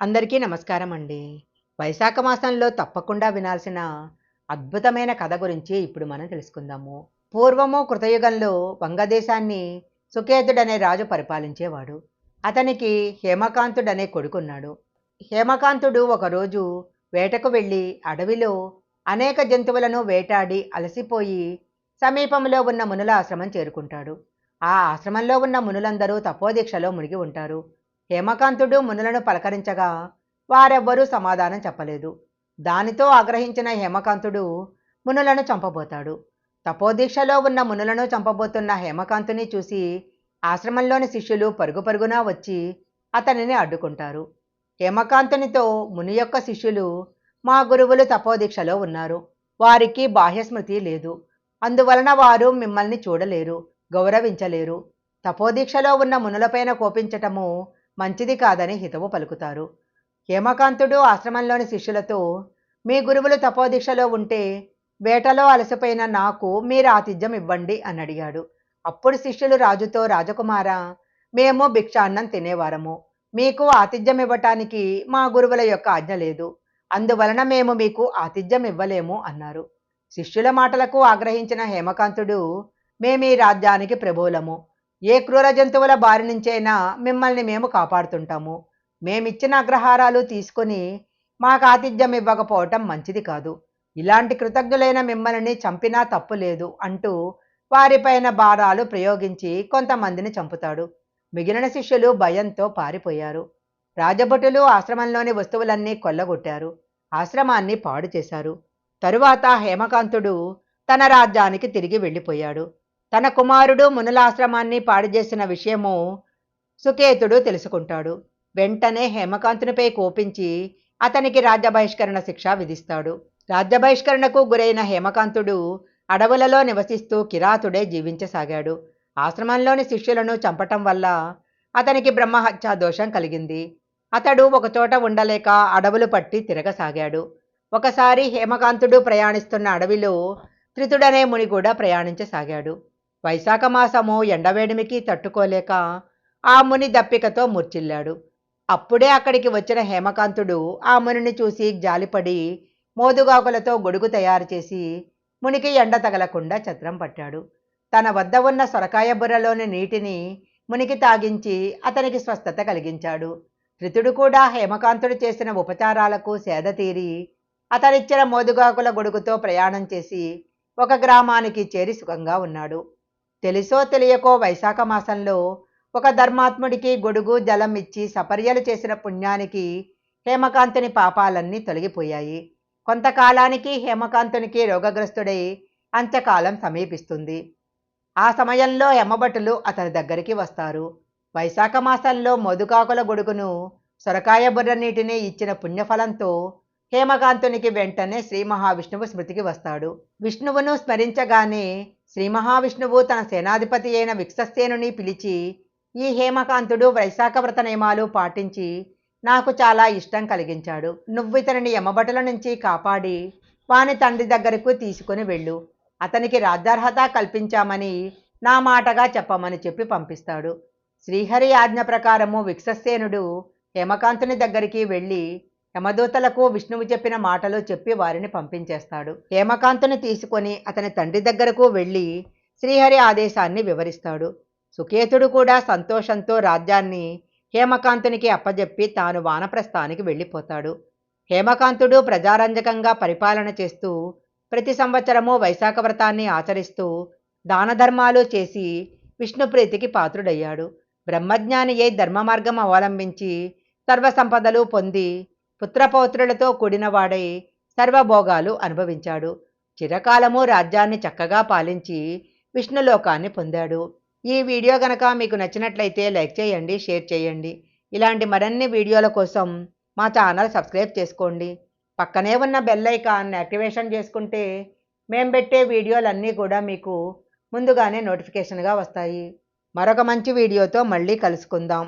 అందరికీ నమస్కారం అండి వైశాఖ మాసంలో తప్పకుండా వినాల్సిన అద్భుతమైన కథ గురించి ఇప్పుడు మనం తెలుసుకుందాము. పూర్వము కృతయుగంలో వంగదేశాన్ని సుకేతుడనే రాజు పరిపాలించేవాడు. అతనికి హేమకాంతుడనే కొడుకున్నాడు. హేమకాంతుడు ఒకరోజు వేటకు వెళ్ళి అడవిలో అనేక జంతువులను వేటాడి అలసిపోయి సమీపంలో ఉన్న మునుల ఆశ్రమం చేరుకుంటాడు. ఆ ఆశ్రమంలో ఉన్న మునులందరూ తపోదీక్షలో మునిగి ఉంటారు. హేమకాంతుడు మునులను పలకరించగా వారెవ్వరూ సమాధానం చెప్పలేదు. దానితో ఆగ్రహించిన హేమకాంతుడు మునులను చంపబోతాడు. తపోదీక్షలో ఉన్న మునులను చంపబోతున్న హేమకాంతుని చూసి ఆశ్రమంలోని శిష్యులు పరుగు పరుగున వచ్చి అతనిని అడ్డుకుంటారు. హేమకాంతునితో ముని యొక్క శిష్యులు మా గురువులు తపోదీక్షలో ఉన్నారు. వారికి బాహ్యస్మృతి లేదు. అందువలన వారు మిమ్మల్ని చూడలేరు గౌరవించలేరు. తపోదీక్షలో ఉన్న మునులపైన కోపించటము మంచిది కాదని హితవు పలుకుతారు. హేమకాంతుడు ఆశ్రమంలోని శిష్యులతో మీ గురువులు తపోదీక్షలో ఉంటే వేటలో అలసిపోయిన నాకు మీరు ఆతిథ్యం ఇవ్వండి అని అడిగాడు. అప్పుడు శిష్యులు రాజుతో రాజకుమార మేము భిక్షాన్నం తినేవారము. మీకు ఆతిథ్యం ఇవ్వటానికి మా గురువుల యొక్క ఆజ్ఞ లేదు. అందువలన మేము మీకు ఆతిథ్యం ఇవ్వలేము అన్నారు. శిష్యుల మాటలకు ఆగ్రహించిన హేమకాంతుడు మేమీ రాజ్యానికి ప్రభువులము ఏ క్రూర జంతువుల బారి నుంచైనా మిమ్మల్ని మేము కాపాడుతుంటాము. మేమిచ్చిన అగ్రహారాలు తీసుకొని మాకు ఆతిథ్యం ఇవ్వకపోవటం మంచిది కాదు. ఇలాంటి కృతజ్ఞులైన మిమ్మల్ని చంపినా తప్పు లేదు అంటూ వారిపైన భారాలు ప్రయోగించి కొంతమందిని చంపుతాడు. మిగిలిన శిష్యులు భయంతో పారిపోయారు. రాజభటులు ఆశ్రమంలోని వస్తువులన్నీ కొల్లగొట్టారు. ఆశ్రమాన్ని పాడు చేశారు. తరువాత హేమకాంతుడు తన రాజ్యానికి తిరిగి వెళ్ళిపోయాడు. తన కుమారుడు మునులాశ్రమాన్ని పాడు చేసిన విషయము సుకేతుడు తెలుసుకుంటాడు. వెంటనే హేమకాంతునిపై కోపించి అతనికి రాజ్య బహిష్కరణ శిక్ష విధిస్తాడు. రాజ్య బహిష్కరణకు గురైన హేమకాంతుడు అడవులలో నివసిస్తూ కిరాతుడే జీవించసాగాడు. ఆశ్రమంలోని శిష్యులను చంపటం వల్ల అతనికి బ్రహ్మహత్యా దోషం కలిగింది. అతడు ఒకచోట ఉండలేక అడవులు పట్టి తిరగసాగాడు. ఒకసారి హేమకాంతుడు ప్రయాణిస్తున్న అడవిలో త్రితుడనే ముని కూడా ప్రయాణించసాగాడు. వైశాఖ మాసము ఎండవేడిమికి తట్టుకోలేక ఆ ముని దప్పికతో మూర్చిల్లాడు. అప్పుడే అక్కడికి వచ్చిన హేమకాంతుడు ఆ మునిని చూసి జాలిపడి మోదుగాకులతో గొడుగు తయారు చేసి మునికి ఎండ తగలకుండా ఛత్రం పట్టాడు. తన వద్ద ఉన్న సొరకాయ బుర్రలోని నీటిని మునికి తాగించి అతనికి స్వస్థత కలిగించాడు. ధృతుడు కూడా హేమకాంతుడు చేసిన ఉపచారాలకు సేద తీరి అతనిచ్చిన మోదుగాకుల గొడుగుతో ప్రయాణం చేసి ఒక గ్రామానికి చేరి సుఖంగా ఉన్నాడు. తెలుసో తెలియకో వైశాఖ మాసంలో ఒక ధర్మాత్ముడికి గొడుగు జలం ఇచ్చి సపర్యలు చేసిన పుణ్యానికి హేమకాంతుని పాపాలన్నీ తొలగిపోయాయి. కొంతకాలానికి హేమకాంతునికి రోగగ్రస్తుడై అంత్యకాలం సమీపిస్తుంది. ఆ సమయంలో హేమభటులు అతని దగ్గరికి వస్తారు. వైశాఖ మాసంలో మధుకాకుల గొడుగును సొరకాయ బుర్ర నీటిని ఇచ్చిన పుణ్యఫలంతో హేమకాంతునికి వెంటనే శ్రీ మహావిష్ణువు స్మృతికి వస్తాడు. విష్ణువును స్మరించగానే శ్రీ మహావిష్ణువు తన సేనాధిపతి అయిన విక్ససేనుని పిలిచి ఈ హేమకాంతుడు వైశాఖ వ్రత నియమాలు పాటించి నాకు చాలా ఇష్టం కలిగించాడు. నువ్వు ఇతనిని యమబటల నుంచి కాపాడి వాని తండ్రి దగ్గరకు తీసుకుని వెళ్ళు. అతనికి రాజ్యార్హత కల్పించామని నా మాటగా చెప్పమని చెప్పి పంపిస్తాడు. శ్రీహరి ఆజ్ఞ ప్రకారము విక్ససేనుడు హేమకాంతుని దగ్గరికి వెళ్ళి యమదూతలకు విష్ణువు చెప్పిన మాటలు చెప్పి వారిని పంపించేస్తాడు. హేమకాంతుని తీసుకొని అతని తండ్రి దగ్గరకు వెళ్ళి శ్రీహరి ఆదేశాన్ని వివరిస్తాడు. సుకేతుడు కూడా సంతోషంతో రాజ్యాన్ని హేమకాంతునికి అప్పజెప్పి తాను వానప్రస్థానికి వెళ్ళిపోతాడు. హేమకాంతుడు ప్రజారంజకంగా పరిపాలన చేస్తూ ప్రతి సంవత్సరము వైశాఖ వ్రతాన్ని ఆచరిస్తూ దానధర్మాలు చేసి విష్ణుప్రీతికి పాత్రుడయ్యాడు. బ్రహ్మజ్ఞాని ఏ ధర్మ మార్గం అవలంబించి సర్వసంపదలు పొంది పుత్రపౌత్రులతో కూడినవాడై సర్వభోగాలు అనుభవించాడు. చిరకాలము రాజ్యాన్ని చక్కగా పాలించి విష్ణులోకాన్ని పొందాడు. ఈ వీడియో గనక మీకు నచ్చినట్లయితే లైక్ చేయండి షేర్ చేయండి. ఇలాంటి మరిన్ని వీడియోల కోసం మా ఛానల్ సబ్స్క్రైబ్ చేసుకోండి. పక్కనే ఉన్న బెల్ ఐకాన్ యాక్టివేషన్ చేసుకుంటే మేము పెట్టే వీడియోలన్నీ కూడా మీకు ముందుగానే నోటిఫికేషన్గా వస్తాయి. మరొక మంచి వీడియోతో మళ్ళీ కలుసుకుందాం.